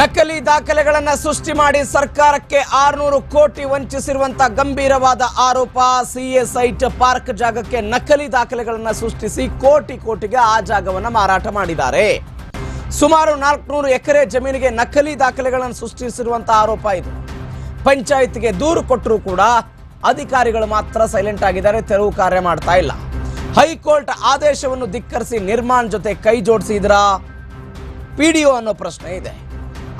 ನಕಲಿ ದಾಖಲೆಗಳನ್ನು ಸೃಷ್ಟಿ ಮಾಡಿ ಸರ್ಕಾರಕ್ಕೆ ಆರುನೂರು ಕೋಟಿ ವಂಚಿಸಿರುವಂತಹ ಗಂಭೀರವಾದ ಆರೋಪ. ಸಿಎ ಸೈಟ್ ಪಾರ್ಕ್ ಜಾಗಕ್ಕೆ ನಕಲಿ ದಾಖಲೆಗಳನ್ನು ಸೃಷ್ಟಿಸಿ ಕೋಟಿ ಕೋಟಿಗೆ ಆ ಜಾಗವನ್ನು ಮಾರಾಟ ಮಾಡಿದ್ದಾರೆ. ಸುಮಾರು ನಾಲ್ಕುನೂರು ಎಕರೆ ಜಮೀನಿಗೆ ನಕಲಿ ದಾಖಲೆಗಳನ್ನು ಸೃಷ್ಟಿಸಿರುವಂತಹ ಆರೋಪ ಇದು. ಪಂಚಾಯತ್ಗೆ ದೂರು ಕೊಟ್ಟರೂ ಕೂಡ ಅಧಿಕಾರಿಗಳು ಮಾತ್ರ ಸೈಲೆಂಟ್ ಆಗಿದ್ದಾರೆ, ತೆರವು ಕಾರ್ಯ ಮಾಡ್ತಾ ಇಲ್ಲ. ಹೈಕೋರ್ಟ್ ಆದೇಶವನ್ನು ಧಿಕ್ಕರಿಸಿ ನಿರ್ಮಾಣ ಜೊತೆ ಕೈ ಜೋಡಿಸಿದ್ರಾ? ಪಿಡಿಒ ಅನ್ನೋ ಪ್ರಶ್ನೆ ಇದೆ.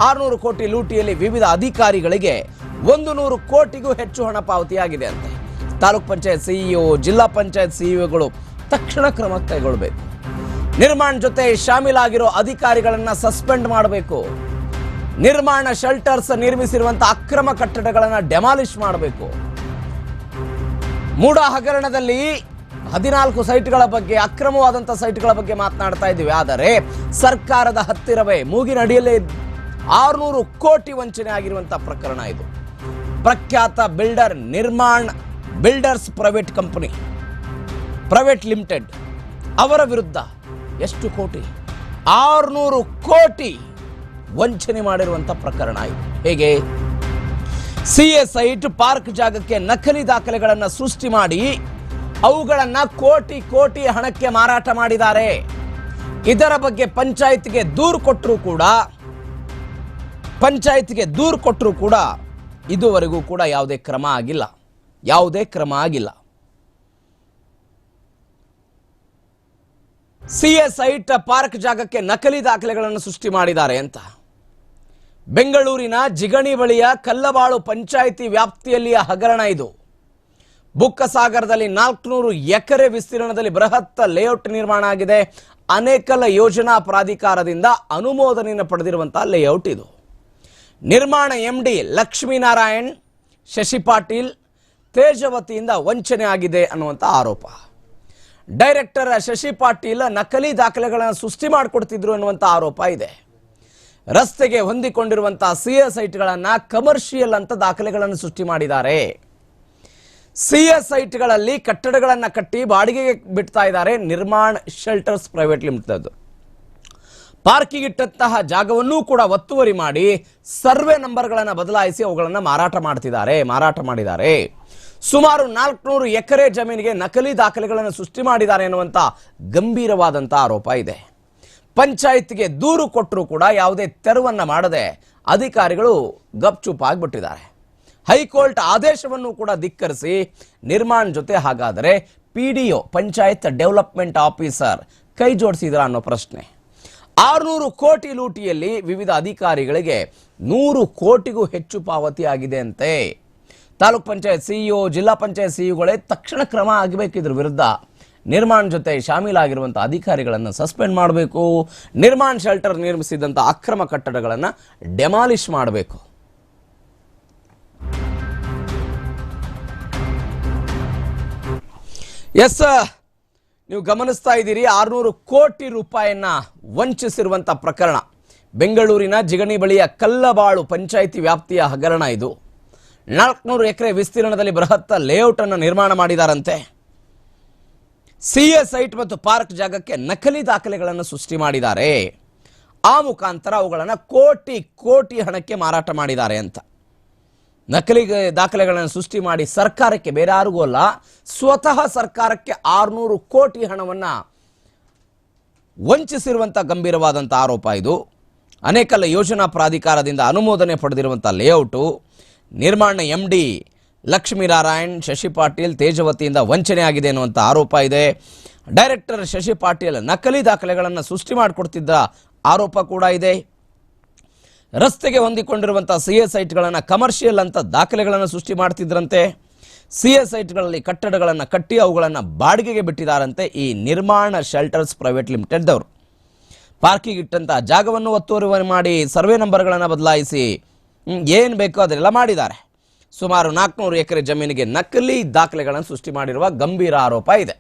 ಆರುನೂರು ಕೋಟಿ ಲೂಟಿಯಲ್ಲಿ ವಿವಿಧ ಅಧಿಕಾರಿಗಳಿಗೆ ಒಂದು ನೂರು ಕೋಟಿಗೂ ಹೆಚ್ಚು ಹಣ ಪಾವತಿಯಾಗಿದೆ ಅಂತೆ. ತಾಲೂಕ್ ಪಂಚಾಯತ್ ಸಿಇಒ, ಜಿಲ್ಲಾ ಪಂಚಾಯತ್ ಸಿಇಒಗಳು ತಕ್ಷಣ ಕ್ರಮ ಕೈಗೊಳ್ಳಬೇಕು. ನಿರ್ಮಾಣ ಜೊತೆ ಶಾಮೀಲಾಗಿರೋ ಅಧಿಕಾರಿಗಳನ್ನು ಸಸ್ಪೆಂಡ್ ಮಾಡಬೇಕು. ನಿರ್ಮಾಣ ಶೆಲ್ಟರ್ಸ್ ನಿರ್ಮಿಸಿರುವಂತಹ ಅಕ್ರಮ ಕಟ್ಟಡಗಳನ್ನು ಡೆಮಾಲಿಷ್ ಮಾಡಬೇಕು. ಮೂಡ ಹಗರಣದಲ್ಲಿ ಹದಿನಾಲ್ಕು ಸೈಟ್ಗಳ ಬಗ್ಗೆ ಅಕ್ರಮವಾದಂಥ ಸೈಟ್ಗಳ ಬಗ್ಗೆ ಮಾತನಾಡ್ತಾ ಇದ್ದೀವಿ. ಆದರೆ ಸರ್ಕಾರದ ಹತ್ತಿರವೇ ಮೂಗಿನಡಿಯಲ್ಲೇ ಆರುನೂರು ಕೋಟಿ ವಂಚನೆ ಆಗಿರುವಂಥ ಪ್ರಕರಣ ಇದು. ಪ್ರಖ್ಯಾತ builder Nirman builders private company, private limited ಅವರ ವಿರುದ್ಧ ಎಷ್ಟು ಕೋಟಿ? ಆರುನೂರು ಕೋಟಿ ವಂಚನೆ ಮಾಡಿರುವಂಥ ಪ್ರಕರಣ ಇದು. ಹೇಗೆ? ಸಿ ಎಸ್ ಐ ಪಾರ್ಕ್ ಜಾಗಕ್ಕೆ ನಕಲಿ ದಾಖಲೆಗಳನ್ನು ಸೃಷ್ಟಿ ಮಾಡಿ ಅವುಗಳನ್ನು ಕೋಟಿ ಕೋಟಿ ಹಣಕ್ಕೆ ಮಾರಾಟ ಮಾಡಿದ್ದಾರೆ. ಇದರ ಬಗ್ಗೆ ಪಂಚಾಯತ್ಗೆ ದೂರು ಕೊಟ್ಟರೂ ಕೂಡ ಪಂಚಾಯತ್ಗೆ ದೂರು ಕೊಟ್ಟರೂ ಕೂಡ ಇದುವರೆಗೂ ಕೂಡ ಯಾವುದೇ ಕ್ರಮ ಆಗಿಲ್ಲ. ಯಾವುದೇ ಕ್ರಮ ಆಗಿಲ್ಲ. ಸಿ ಎಸ್ ಐಟ ಪಾರ್ಕ್ ಜಾಗಕ್ಕೆ ನಕಲಿ ದಾಖಲೆಗಳನ್ನು ಸೃಷ್ಟಿ ಮಾಡಿದ್ದಾರೆ ಅಂತ. ಬೆಂಗಳೂರಿನ ಜಿಗಣಿ ಬಳಿಯ ಕಲ್ಲಬಾಳು ಪಂಚಾಯಿತಿ ವ್ಯಾಪ್ತಿಯಲ್ಲಿಯ ಹಗರಣ ಇದು. ಬುಕ್ಕಸಾಗರದಲ್ಲಿ ನಾಲ್ಕುನೂರು ಎಕರೆ ವಿಸ್ತೀರ್ಣದಲ್ಲಿ ಬೃಹತ್ ಲೇಔಟ್ ನಿರ್ಮಾಣ ಆಗಿದೆ. ಅನೇಕಲ ಯೋಜನಾ ಪ್ರಾಧಿಕಾರದಿಂದ ಅನುಮೋದನೆಯನ್ನು ಪಡೆದಿರುವಂತಹ ಲೇಔಟ್ ಇದು. ನಿರ್ಮಾಣ ಎಂಡಿ ಲಕ್ಷ್ಮೀನಾರಾಯಣ್, ಶಶಿ ಪಾಟೀಲ್ ತೇಜವತಿಯಿಂದ ವಂಚನೆ ಆಗಿದೆ ಅನ್ನುವಂಥ ಆರೋಪ. ಡೈರೆಕ್ಟರ್ ಶಶಿ ಪಾಟೀಲ್ ನಕಲಿ ದಾಖಲೆಗಳನ್ನು ಸೃಷ್ಟಿ ಮಾಡಿಕೊಡ್ತಿದ್ರು ಅನ್ನುವಂಥ ಆರೋಪ ಇದೆ. ರಸ್ತೆಗೆ ಹೊಂದಿಕೊಂಡಿರುವಂಥ ಸಿ ಎಸ್ ಸೈಟ್ಗಳನ್ನು ಕಮರ್ಷಿಯಲ್ ಅಂತ ದಾಖಲೆಗಳನ್ನು ಸೃಷ್ಟಿ ಮಾಡಿದ್ದಾರೆ. ಸಿ ಎಸ್ ಸೈಟ್ಗಳಲ್ಲಿ ಕಟ್ಟಡಗಳನ್ನು ಕಟ್ಟಿ ಬಾಡಿಗೆಗೆ ಬಿಡ್ತಾ ಇದ್ದಾರೆ Nirmana Shelters Private Limited. Parking ಇಟ್ಟಂತಹ ಜಾಗವನ್ನೂ ಕೂಡ ಒತ್ತುವರಿ ಮಾಡಿ ಸರ್ವೆ ನಂಬರ್ಗಳನ್ನು ಬದಲಾಯಿಸಿ ಅವುಗಳನ್ನು ಮಾರಾಟ ಮಾಡ್ತಿದ್ದಾರೆ, ಮಾರಾಟ ಮಾಡಿದ್ದಾರೆ. ಸುಮಾರು ನಾಲ್ಕುನೂರು ಎಕರೆ ಜಮೀನಿಗೆ ನಕಲಿ ದಾಖಲೆಗಳನ್ನು ಸೃಷ್ಟಿ ಮಾಡಿದ್ದಾರೆ ಎನ್ನುವಂಥ ಗಂಭೀರವಾದಂಥ ಆರೋಪ ಇದೆ. ಪಂಚಾಯತ್ಗೆ ದೂರು ಕೊಟ್ಟರೂ ಕೂಡ ಯಾವುದೇ ತೆರವನ್ನು ಮಾಡದೆ ಅಧಿಕಾರಿಗಳು ಗಪ್ಚುಪ್ ಆಗಿಬಿಟ್ಟಿದ್ದಾರೆ. ಹೈಕೋರ್ಟ್ ಆದೇಶವನ್ನು ಕೂಡ ಧಿಕ್ಕರಿಸಿ ನಿರ್ಮಾಣ ಜೊತೆ ಹಾಗಾದರೆ ಪಿ ಪಂಚಾಯತ್ ಡೆವಲಪ್ಮೆಂಟ್ ಆಫೀಸರ್ ಕೈ ಜೋಡಿಸಿದ್ರ ಅನ್ನೋ ಪ್ರಶ್ನೆ. ಆರುನೂರು ಕೋಟಿ ಲೂಟಿಯಲ್ಲಿ ವಿವಿಧ ಅಧಿಕಾರಿಗಳಿಗೆ ನೂರು ಕೋಟಿಗೂ ಹೆಚ್ಚು ಪಾವತಿಯಾಗಿದೆ ಅಂತೆ. ತಾಲೂಕ್ ಪಂಚಾಯತ್ ಸಿಇಒ, ಜಿಲ್ಲಾ ಪಂಚಾಯತ್ ಸಿಇಒಗಳೇ ತಕ್ಷಣ ಕ್ರಮ ಆಗಬೇಕಿದ್ರ ವಿರುದ್ಧ. ನಿರ್ಮಾಣ ಜೊತೆ ಶಾಮೀಲಾಗಿರುವಂಥ ಅಧಿಕಾರಿಗಳನ್ನು ಸಸ್ಪೆಂಡ್ ಮಾಡಬೇಕು. ನಿರ್ಮಾಣ ಶೆಲ್ಟರ್ ನಿರ್ಮಿಸಿದಂಥ ಅಕ್ರಮ ಕಟ್ಟಡಗಳನ್ನು ಡೆಮಾಲಿಷ್ ಮಾಡಬೇಕು. ಎಸ್ ನೀವು ಗಮನಿಸ್ತಾ ಇದ್ದೀರಿ, ಆರುನೂರು ಕೋಟಿ ರೂಪಾಯಿಯನ್ನ ವಂಚಿಸಿರುವಂಥ ಪ್ರಕರಣ. ಬೆಂಗಳೂರಿನ ಜಿಗಣಿ ಬಳಿಯ ಕಲ್ಲಬಾಳು ಪಂಚಾಯಿತಿ ವ್ಯಾಪ್ತಿಯ ಹಗರಣ ಇದು. ನಾಲ್ಕುನೂರು ಎಕರೆ ವಿಸ್ತೀರ್ಣದಲ್ಲಿ ಬೃಹತ್ ಲೇಔಟ್ ಅನ್ನು ನಿರ್ಮಾಣ ಮಾಡಿದಾರಂತೆ. ಸಿಎ ಸೈಟ್ ಮತ್ತು ಪಾರ್ಕ್ ಜಾಗಕ್ಕೆ ನಕಲಿ ದಾಖಲೆಗಳನ್ನು ಸೃಷ್ಟಿ ಮಾಡಿದ್ದಾರೆ. ಆ ಮುಖಾಂತರ ಅವುಗಳನ್ನು ಕೋಟಿ ಕೋಟಿ ಹಣಕ್ಕೆ ಮಾರಾಟ ಮಾಡಿದ್ದಾರೆ ಅಂತ. ನಕಲಿ ದಾಖಲೆಗಳನ್ನು ಸೃಷ್ಟಿ ಮಾಡಿ ಸರ್ಕಾರಕ್ಕೆ ಬೇರೆ ಯಾರಿಗೂ ಅಲ್ಲ, ಸ್ವತಃ ಸರ್ಕಾರಕ್ಕೆ ಆರುನೂರು ಕೋಟಿ ಹಣವನ್ನು ವಂಚಿಸಿರುವಂಥ ಗಂಭೀರವಾದಂಥ ಆರೋಪ ಇದು. ಅನೇಕಲ್ಲ ಯೋಜನಾ ಪ್ರಾಧಿಕಾರದಿಂದ ಅನುಮೋದನೆ ಪಡೆದಿರುವಂಥ layout. Nirmana M D Lakshminarayan, Shashi Patil ತೇಜವತಿಯಿಂದ ವಂಚನೆ ಆಗಿದೆ ಅನ್ನುವಂಥ ಆರೋಪ ಇದೆ. ಡೈರೆಕ್ಟರ್ ಶಶಿ ಪಾಟೀಲ್ ನಕಲಿ ದಾಖಲೆಗಳನ್ನು ಸೃಷ್ಟಿ ಮಾಡಿಕೊಡ್ತಿದ್ದ ಆರೋಪ ಕೂಡ ಇದೆ. ರಸ್ತೆಗೆ ಹೊಂದಿಕೊಂಡಿರುವಂಥ ಸಿ ಎ ಸೈಟ್ಗಳನ್ನು ಕಮರ್ಷಿಯಲ್ ಅಂತ ದಾಖಲೆಗಳನ್ನು ಸೃಷ್ಟಿ ಮಾಡ್ತಿದ್ರಂತೆ. ಸಿ ಎ ಸೈಟ್ಗಳಲ್ಲಿ ಕಟ್ಟಡಗಳನ್ನು ಕಟ್ಟಿ ಅವುಗಳನ್ನು ಬಾಡಿಗೆಗೆ ಬಿಟ್ಟಿದ್ದಾರಂತೆ ಈ ನಿರ್ಮಾಣ ಶೆಲ್ಟರ್ಸ್ ಪ್ರೈವೇಟ್ ಲಿಮಿಟೆಡ್ದವರು. ಪಾರ್ಕಿಂಗ್ ಇಟ್ಟಂಥ ಜಾಗವನ್ನು ಒತ್ತುವರಿ ಮಾಡಿ ಸರ್ವೆ ನಂಬರ್ಗಳನ್ನು ಬದಲಾಯಿಸಿ ಏನು ಬೇಕೋ ಅದನ್ನೆಲ್ಲ ಮಾಡಿದ್ದಾರೆ. ಸುಮಾರು ನಾಲ್ಕುನೂರು ಎಕರೆ ಜಮೀನಿಗೆ ನಕಲಿ ದಾಖಲೆಗಳನ್ನು ಸೃಷ್ಟಿ ಮಾಡಿರುವ ಗಂಭೀರ ಆರೋಪ ಇದೆ.